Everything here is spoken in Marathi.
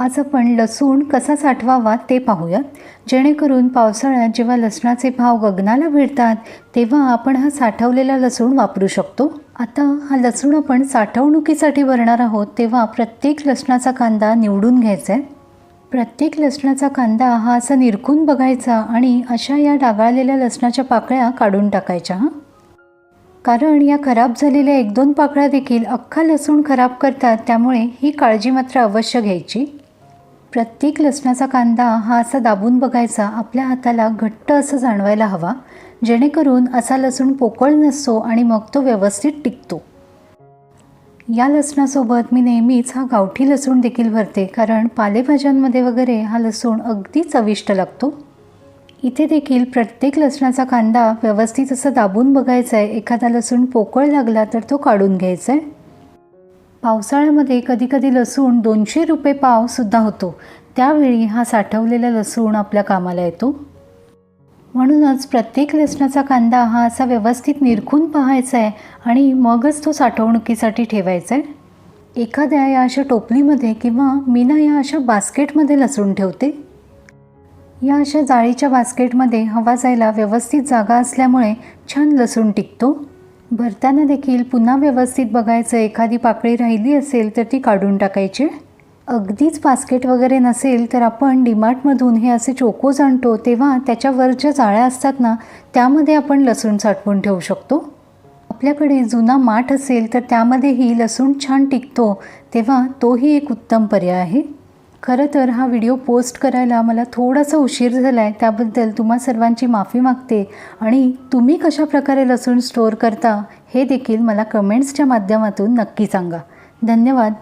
आज आपण लसूण कसा साठवावा ते पाहूयात जेणेकरून पावसाळ्यात जेव्हा लसणाचे भाव गगनाला भिडतात तेव्हा आपण हा साठवलेला लसूण वापरू शकतो. आता हा लसूण आपण साठवणुकीसाठी भरणार आहोत तेव्हा प्रत्येक लसणाचा कांदा निवडून घ्यायचा आहे. प्रत्येक लसणाचा कांदा हा असा निरखून बघायचा आणि अशा या डागाळलेल्या लसणाच्या पाकळ्या काढून टाकायच्या हां. कारण या खराब झालेल्या एक दोन पाकळ्या देखील अख्खा लसूण खराब करतात त्यामुळे ही काळजी मात्र अवश्य घ्यायची. प्रत्येक लसणाचा कांदा हा असा दाबून बघायचा आपल्या हाताला घट्ट असं जाणवायला हवा जेणेकरून असा लसूण पोकळ नसतो आणि मग तो व्यवस्थित टिकतो. या लसणासोबत मी नेहमीच हा गावठी लसूण देखील भरते कारण पालेभाज्यांमध्ये वगैरे हा लसूण अगदी चविष्ट लागतो. इथे देखील प्रत्येक लसणाचा कांदा व्यवस्थित असं दाबून बघायचा आहे एखादा लसूण पोकळ लागला तर तो काढून घ्यायचा आहे पावसाळ्यामध्ये कधीकधी लसूण दोनशे रुपये पावसुद्धा होतो. त्यावेळी हा साठवलेला लसूण आपल्या कामाला येतो. म्हणूनच प्रत्येक लसणाचा कांदा हा असा व्यवस्थित निरखून पाहायचा आहे आणि मगच तो साठवणुकीसाठी ठेवायचा आहे एखाद्या या अशा टोपलीमध्ये किंवा मी ना या अशा बास्केटमध्ये लसूण ठेवते. या अशा जाळीच्या बास्केटमध्ये हवा जायला व्यवस्थित जागा असल्यामुळे छान लसूण टिकतो. भरताना देखील पुन्हा व्यवस्थित बघायचं एखादी पाकळी राहिली असेल तर ती काढून टाकायची. अगदीच बास्केट वगैरे नसेल तर आपण डिमार्टमधून हे असे चोकोज आणतो तेव्हा त्याच्यावर ज्या जाळ्या असतात ना त्यामध्ये आपण लसूण साठवून ठेवू शकतो. आपल्याकडे जुना माठ असेल तर त्यामध्येही लसूण छान टिकतो तेव्हा तोही एक उत्तम पर्याय आहे. खरं तर हा व्हिडिओ पोस्ट करायला मला थोडासा उशीर झाला आहे त्याबद्दल तुम्हा सर्वांची माफी मागते. आणि तुम्ही कशा प्रकारे लसूण स्टोअर करता हे देखील मला कमेंट्सच्या माध्यमातून नक्की सांगा. धन्यवाद.